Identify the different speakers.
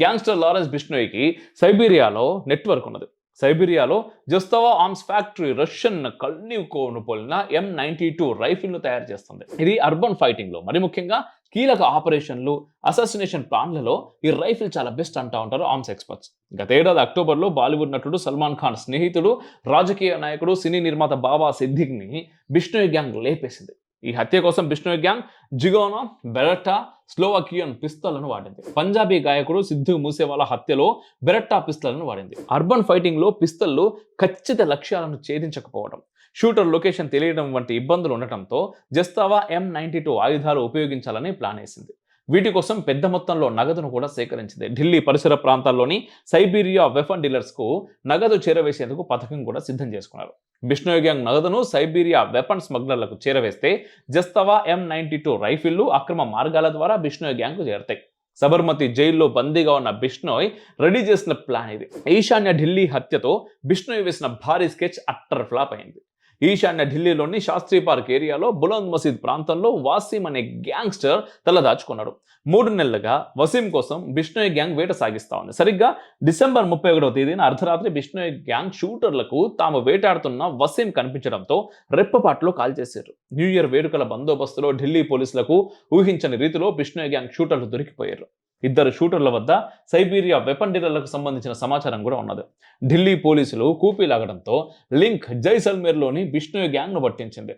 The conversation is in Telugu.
Speaker 1: గ్యాంగ్స్టర్ లారెన్స్ బిష్నోయ్కి సైబీరియాలో నెట్వర్క్ ఉన్నది. సైబీరియాలో జస్తవా ఆర్మ్స్ ఫ్యాక్టరీ రష్యన్ కల్నివ్కోను పోలిన ఎం నైన్టీ టూ రైఫిల్ను తయారు చేస్తుంది. ఇది అర్బన్ ఫైటింగ్లో మరి ముఖ్యంగా కీలక ఆపరేషన్లు అసాసినేషన్ ప్లాన్లలో ఈ రైఫిల్ చాలా బెస్ట్ అంటా ఉంటారు ఆర్మ్స్ ఎక్స్పర్ట్స్. గతేడాది అక్టోబర్లో బాలీవుడ్ నటుడు సల్మాన్ ఖాన్ స్నేహితుడు రాజకీయ నాయకుడు సినీ నిర్మాత బాబా సిద్దిక్ని బిష్ణోయ్ గ్యాంగ్ లేపేసింది. ఈ హత్య కోసం బిష్ణోయ్ గ్యాంగ్ జిగోనా బెరట్టా స్లోవాకియన్ పిస్తలను వాడింది. పంజాబీ గాయకుడు సిద్ధు మూసేవాల హత్యలో బెరట్టా పిస్తలను వాడింది. అర్బన్ ఫైటింగ్లో ఖచ్చిత లక్ష్యాలను ఛేదించకపోవడం షూటర్ లొకేషన్ తెలియడం వంటి ఇబ్బందులు ఉండటంతో జస్తావా ఎం నైన్టీ టూ ఆయుధాలు ఉపయోగించాలని ప్లాన్ వేసింది. వీటి కోసం పెద్ద మొత్తంలో నగదును కూడా సేకరించింది. ఢిల్లీ పరిసర ప్రాంతాల్లోని సైబీరియా వెఫన్ డీలర్స్కు నగదు చేరవేసేందుకు పథకం కూడా సిద్ధం చేసుకున్నారు. బిష్ణోగ్యాంగ్ నగదును సైబీరియా వెపన్ స్మగ్లర్లకు చేరవేస్తే జస్తవా ఎం నైన్టీ టూ రైఫిళ్ళు అక్రమ మార్గాల ద్వారా బిష్ణోగ్యాంగ్కు చేరతాయి. సబర్మతి జైల్లో బందీగా ఉన్న బిష్ణోయ్ రెడీ చేసిన ప్లాన్ ఇది. ఈశాన్య ఢిల్లీ హత్యతో బిష్ణోయ్ వేసిన భారీ స్కెచ్ అట్టర్ ఫ్లాప్ అయింది. ఈశాన్య ఢిల్లీలోని శాస్త్రీ పార్క్ ఏరియాలో బులంద్ మసీద్ ప్రాంతంలో వాసీం అనే గ్యాంగ్స్టర్ తలదాచుకున్నాడు. మూడు నెలలుగా వసీం కోసం బిష్ణోయ్ గ్యాంగ్ వేట సాగిస్తా ఉంది. సరిగ్గా డిసెంబర్ ముప్పై ఒకటవ తేదీన అర్ధరాత్రి బిష్ణోయ్ గ్యాంగ్ షూటర్లకు తాము వేటాడుతున్న వసీం కనిపించడంతో రెప్పపాట్లో కాల్ చేశారు న్యూ ఇయర్ వేడుకల బందోబస్తులో ఢిల్లీ పోలీసులకు ఊహించని రీతిలో బిష్ణోయ్ గ్యాంగ్ షూటర్లు దొరికిపోయారు. ఇద్దరు షూటర్ల వద్ద సైబీరియా వెపన్ డీలర్లకు సంబంధించిన సమాచారం కూడా ఉన్నది. ఢిల్లీ పోలీసులు కూపీ లాగడంతో లింక్ జైసల్మేర్లోని బిష్ణోయ్ గ్యాంగ్ను పట్టించింది.